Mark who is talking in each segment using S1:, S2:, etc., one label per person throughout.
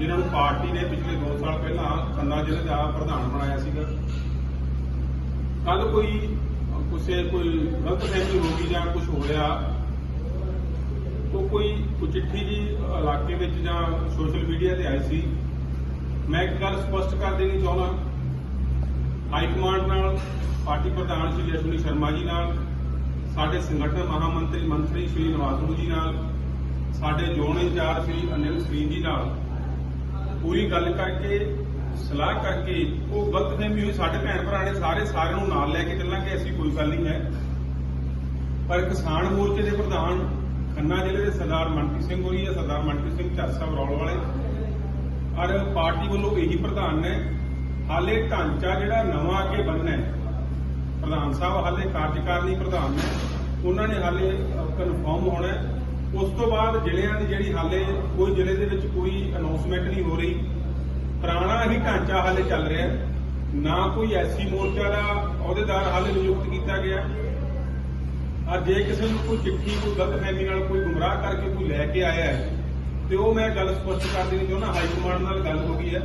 S1: ਜਿਨ੍ਹਾਂ ਨੂੰ ਪਾਰਟੀ ਨੇ ਪਿਛਲੇ 2 ਸਾਲ ਪਹਿਲਾਂ ਖੰਨਾ ਜ਼ਿਲ੍ਹੇ ਦਾ ਪ੍ਰਧਾਨ ਬਣਾਇਆ ਸੀਗਾ। ਕੱਲ ਕੋਈ ਕਿਸੇ, ਕੋਈ ਗਲਤ ਗਲਤਫਹਿਮੀ ਹੋ ਗਈ ਜਾਂ ਕੁਝ ਹੋਇਆ ਉਹ ਕੋਈ ਕੋਈ ਚਿੱਠੀ ਜੀ ਇਲਾਕੇ ਵਿੱਚ ਜਾਂ ਸੋਸ਼ਲ ਮੀਡੀਆ ਤੇ ਆਈ ਸੀ। ਮੈਂ ਇੱਕ ਗੱਲ ਸਪਸ਼ਟ ਕਰ ਦੇਣੀ ਚਾਹੁੰਦਾ, ਹਾਈ ਕਮਾਂਡ ਨਾਲ, ਪਾਰਟੀ ਪ੍ਰਧਾਨ ਸ਼੍ਰੀ ਅਸ਼ਵਨੀ ਸ਼ਰਮਾ ਜੀ ਨਾਲ, ਸਾਡੇ ਸੰਗਠਨ ਮਹਾਮੰਤਰੀ ਮੰਤਰੀ ਸ਼੍ਰੀ ਨਵਾਜ਼ੂ ਜੀ ਨਾਲ, ਸਾਡੇ ਜ਼ੋਨ ਇੰਚਾਰਜ ਸ਼੍ਰੀ ਅਨਿਲ ਸਰੀਨ ਜੀ ਨਾਲ ਪੂਰੀ ਗੱਲ ਕਰਕੇ, ਸਲਾਹ ਕਰਕੇ, ਉਹ ਗਲਤਫਹਿਮੀ ਹੋਈ ਸਾਡੇ ਭੈਣ ਭਰਾ ਨੇ ਸਾਰੇ ਸਾਰਿਆਂ ਨੂੰ ਨਾਲ ਲੈ ਕੇ ਚੱਲਾਂਗੇ, ਐਸੀ ਕੋਈ ਗੱਲ ਨਹੀਂ ਹੈ। ਪਰ ਕਿਸਾਨ ਮੋਰਚੇ ਦੇ ਪ੍ਰਧਾਨ ਖੰਨਾ ਜ਼ਿਲ੍ਹੇ ਦੇ ਸਰਦਾਰ ਮਨਪ੍ਰੀਤ ਸਿੰਘ ਹੋਰੀ ਹੈ ਸਰਦਾਰ ਮਨਪ੍ਰੀਤ ਸਿੰਘ ਝੱਟ ਸਾਹਿਬ ਵਾਲੇ, ਔਰ ਪਾਰਟੀ ਵੱਲੋਂ ਇਹੀ ਪ੍ਰਧਾਨ ਨੇ, ਹਾਲੇ ਢਾਂਚਾ ਜਿਹੜਾ ਨਵਾਂ ਅੱਗੇ ਬਣਨਾ ਹੈ, ਪ੍ਰਧਾਨ ਸਾਹਿਬ ਹਾਲੇ ਕਾਰਜਕਾਰਨੀ ਪ੍ਰਧਾਨ ਨੇ, ਉਹਨਾਂ ਨੇ ਹਾਲੇ ਕਨਫਰਮ ਹੋਣਾ ਉਸ ਤੋਂ ਬਾਅਦ ਜ਼ਿਲ੍ਹਿਆਂ ਦੀ ਜਿਹੜੀ ਹਾਲੇ ਕੋਈ ਜ਼ਿਲ੍ਹੇ ਦੇ ਵਿੱਚ ਕੋਈ ਅਨਾਉਂਸਮੈਂਟ ਨਹੀਂ ਹੋ ਰਹੀ। ਪੁਰਾਣਾ ਹੀ ਢਾਂਚਾ ਹਾਲੇ ਚੱਲ ਰਿਹਾ ਨਾ ਕੋਈ ਐਸੀ ਮੋਰਚਾ ਦਾ ਅਹੁਦੇਦਾਰ ਹਾਲੇ ਨਿਯੁਕਤ ਕੀਤਾ ਗਿਆ। ਔਰ ਜੇ ਕਿਸੇ ਨੂੰ ਕੋਈ ਚਿੱਠੀ, ਕੋਈ ਗਲਤਫਹਿਮੀ ਨਾਲ ਕੋਈ ਗੁੰਮਰਾਹ ਕਰਕੇ ਕੋਈ ਲੈ ਕੇ ਆਇਆ ਹੈ, ਤੇ ਉਹ ਮੈਂ ਗੱਲ ਸਪਸ਼ਟ ਕਰ ਦੇਣੀ ਚਾਹੁੰਦਾ, ਹਾਈ ਕਮਾਂਡ ਨਾਲ ਗੱਲ ਹੋ ਗਈ ਹੈ।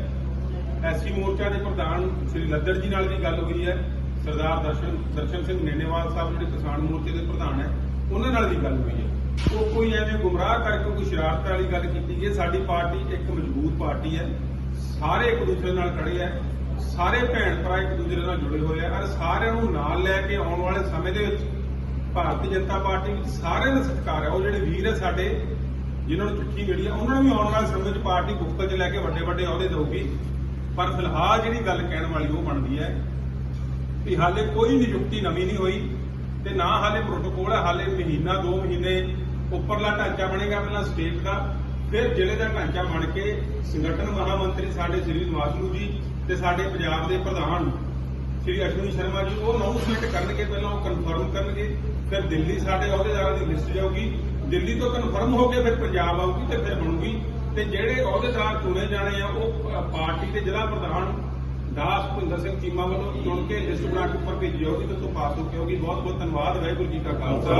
S1: ਐਸੀ ਮੋਰਚਾ ਦੇ ਪ੍ਰਧਾਨ ਸ੍ਰੀ ਲੱਦਰ ਜੀ ਨਾਲ ਵੀ ਗੱਲ ਹੋਈ ਹੈ। ਸਰਦਾਰ ਦਰਸ਼ਨ ਦਰਸ਼ਨ ਸਿੰਘ ਨੇਨੇਵਾਲ ਸਾਹਿਬ, ਜਿਹੜੇ ਕਿਸਾਨ ਮੋਰਚੇ ਦੇ ਪ੍ਰਧਾਨ ਹੈ, ਉਹਨਾਂ ਨਾਲ ਵੀ ਗੱਲ ਹੋਈ ਹੈ। ਉਹ ਕੋਈ ਐਵੇਂ ਗੁੰਮਰਾਹ ਕਰਕੇ ਕੋਈ ਸ਼ਰਾਰਤ ਵਾਲੀ ਗੱਲ ਕੀਤੀ ਜੇ ਸਾਡੀ ਪਾਰਟੀ ਇੱਕ ਮਜ਼ਬੂਤ ਪਾਰਟੀ ਹੈ। ਸਾਰੇ ਇੱਕ ਦੂਸਰੇ ਨਾਲ ਖੜੇ ਹੈ। ਸਾਰੇ ਭੈਣ ਭਰਾ ਇੱਕ ਦੂਜੇ ਨਾਲ ਜੁੜੇ ਹੋਏ ਆ ਔਰ ਸਾਰਿਆਂ ਨੂੰ ਨਾਲ ਲੈ ਕੇ ਆਉਣ ਵਾਲੇ ਸਮੇਂ ਦੇ ਵਿੱਚ ਭਾਰਤੀ ਜਨਤਾ ਪਾਰਟੀ ਵਿੱਚ ਸਾਰਿਆਂ ਦਾ ਸਤਿਕਾਰ ਹੈ। ਉਹ ਜਿਹੜੇ ਵੀਰ ਹੈ ਸਾਡੇ, ਜਿਨ੍ਹਾਂ ਨੂੰ ਚਿੱਠੀ ਮਿਲੀ ਹੈ, ਉਹਨਾਂ ਨੂੰ ਵੀ ਆਉਣ ਵਾਲੇ ਸਮੇਂ ਵਿੱਚ ਪਾਰਟੀ ਗੁਫਤ 'ਚ ਲੈ ਕੇ ਵੱਡੇ ਵੱਡੇ ਅਹੁਦੇ ਦੇਊਗੀ। ਪਰ ਫਿਲਹਾਲ ਜਿਹੜੀ ਗੱਲ ਕਹਿਣ ਵਾਲੀ ਉਹ ਬਣਦੀ ਹੈ ਵੀ ਹਾਲੇ ਕੋਈ ਨਿਯੁਕਤੀ ਨਵੀਂ ਨਹੀਂ ਹੋਈ ਤੇ ਨਾ ਹਾਲੇ ਪ੍ਰੋਟੋਕੋਲ ਹੈ, ਹਾਲੇ ਮਹੀਨਾ, ਦੋ ਮਹੀਨੇ ਉੱਪਰਲਾ ਢਾਂਚਾ ਬਣੇਗਾ ਪਹਿਲਾਂ ਸਟੇਟ ਦਾ, ਫਿਰ ਜ਼ਿਲ੍ਹੇ ਦਾ ਢਾਂਚਾ ਬਣ ਕੇ ਸੰਗਠਨ ਮਹਾਮੰਤਰੀ ਸਾਡੇ ਸ੍ਰੀ ਨਿਵਾਸੂ ਜੀ ਤੇ ਸਾਡੇ ਪੰਜਾਬ ਦੇ ਪ੍ਰਧਾਨ ਸ੍ਰੀ ਅਸ਼ਵਨੀ ਸ਼ਰਮਾ ਜੀ, ਉਹ ਅਨਾਉਂਸਮੈਂਟ ਕਰਨਗੇ, ਪਹਿਲਾਂ ਉਹ ਕਨਫਰਮ ਕਰਨਗੇ, ਫਿਰ ਦਿੱਲੀ ਸਾਡੇ ਅਹੁਦੇਦਾਰਾਂ ਦੀ ਲਿਸਟ ਜਾਊਗੀ। ਦਿੱਲੀ ਤੋਂ ਕਨਫਰਮ ਹੋ ਕੇ ਫਿਰ ਪੰਜਾਬ ਆਊਗੀ ਤੇ ਫਿਰ ਬਣੂਗੀ। ਤੇ ਜਿਹੜੇ ਅਹੁਦੇਦਾਰ ਚੁਣੇ ਜਾਣੇ ਆ, ਉਹ ਪਾਰਟੀ ਦੇ ਜ਼ਿਲ੍ਹਾ ਪ੍ਰਧਾਨ ਦਾਸ ਭੁੰਦਰ ਸਿੰਘ ਚੀਮਾ ਵੱਲੋਂ ਚੁਣ ਕੇ ਲਿਸਟ ਬਣਾ ਕੇ ਉੱਪਰ ਭੇਜੀ ਜਾਊਗੀ ਤੇ ਤੋਂ ਪਾਸ ਹੋ ਕੇ ਹੋਊਗੀ ਬਹੁਤ ਬਹੁਤ ਧੰਨਵਾਦ, ਵਾਹਿਗੁਰੂ ਜੀ ਕਾ ਖਾਲਸਾ।